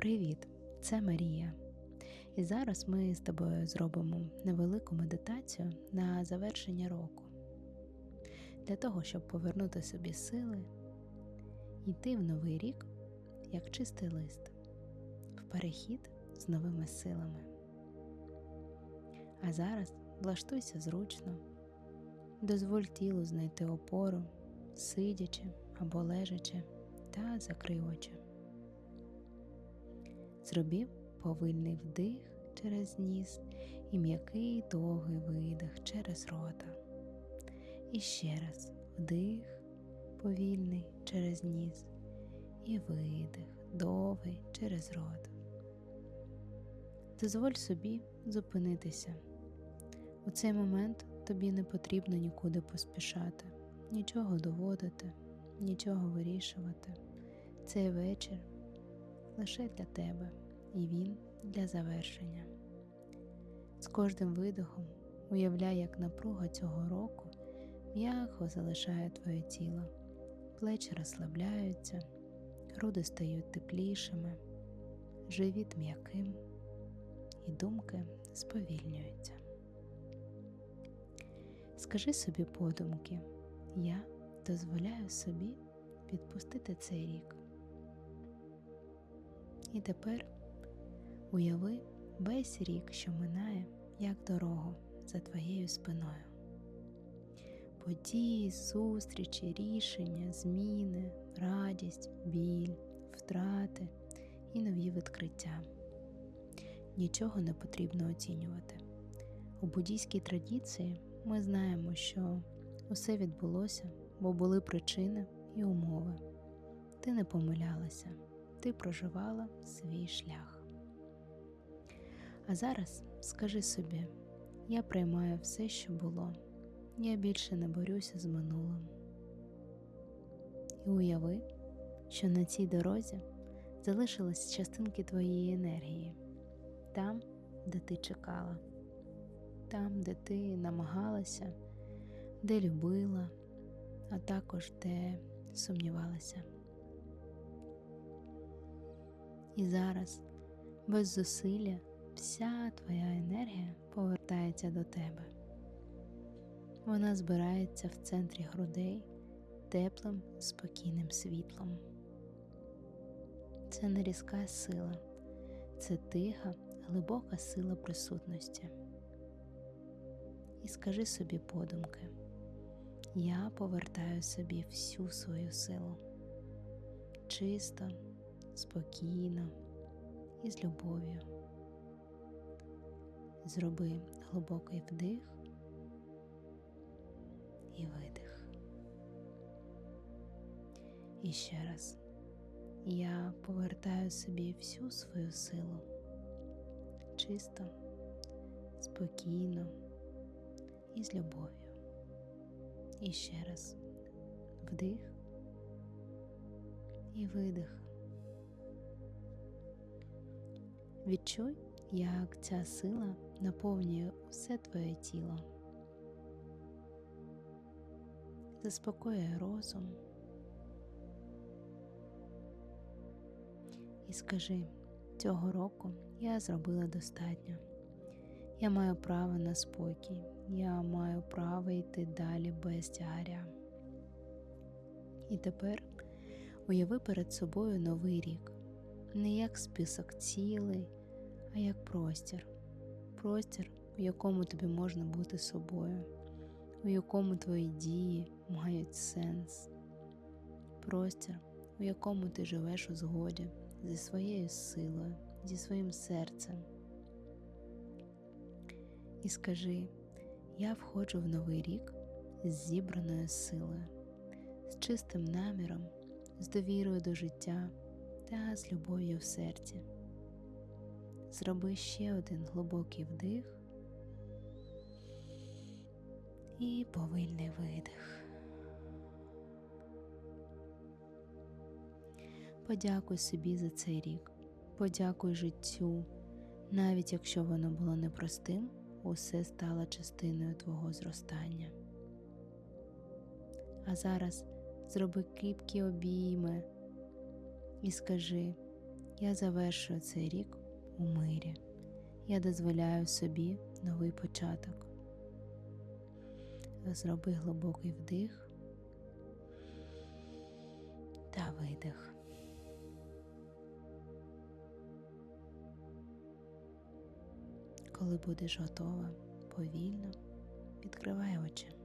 Привіт! Це Марія. І зараз ми з тобою зробимо невелику медитацію на завершення року. Для того, щоб повернути собі сили, йти в новий рік як чистий лист, в перехід з новими силами. А зараз влаштуйся зручно, дозволь тілу знайти опору, сидячи або лежачи, та закрий очі. Зробів повільний вдих через ніс і м'який довгий видих через рота. І ще раз вдих повільний через ніс і видих довгий через рот. Дозволь собі зупинитися. У цей момент тобі не потрібно нікуди поспішати, нічого доводити, нічого вирішувати. Цей вечір лише для тебе, і він для завершення. З кожним видихом уявляй, як напруга цього року м'яко залишає твоє тіло, плечі розслабляються, груди стають теплішими, живіт м'яким, і думки сповільнюються. Скажи собі подумки, я дозволяю собі відпустити цей рік. І тепер уяви весь рік, що минає, як дорогу за твоєю спиною. Події, зустрічі, рішення, зміни, радість, біль, втрати і нові відкриття. Нічого не потрібно оцінювати. У буддійській традиції ми знаємо, що усе відбулося, бо були причини і умови. Ти не помилялася ти проживала свій шлях. А зараз скажи собі, я приймаю все, що було, я більше не борюся з минулим. І уяви, що на цій дорозі залишились частинки твоєї енергії, там, де ти чекала, там, де ти намагалася, де любила, а також де сумнівалася. І зараз, без зусилля, вся твоя енергія повертається до тебе. Вона збирається в центрі грудей теплим, спокійним світлом. Це не різка сила, це тиха, глибока сила присутності. І скажи собі подумки, я повертаю собі всю свою силу, чисто спокійно і з любов'ю. Зроби глибокий вдих і видих. І ще раз я повертаю собі всю свою силу чисто, спокійно і з любов'ю. І ще раз вдих і видих. Відчуй, як ця сила наповнює все твоє тіло, заспокоює розум. І скажи, цього року я зробила достатньо. Я маю право на спокій, я маю право йти далі без тягаря. І тепер уяви перед собою новий рік. Не як список цілей, а як простір, простір, у якому тобі можна бути собою, у якому твої дії мають сенс, простір, у якому ти живеш у згоді зі своєю силою, зі своїм серцем. І скажи, я входжу в новий рік з зібраною силою, з чистим наміром, з довірою до життя та з любов'ю в серці. Зроби ще один глибокий вдих і повільний видих. Подякуй собі за цей рік, подякуй життю, навіть якщо воно було непростим, усе стало частиною твого зростання. А зараз зроби кріпкі обійми і скажи Я завершую цей рік у мирі. Я дозволяю собі новий початок. Зроби глибокий вдих та видих. Коли будеш готова, повільно відкривай очі.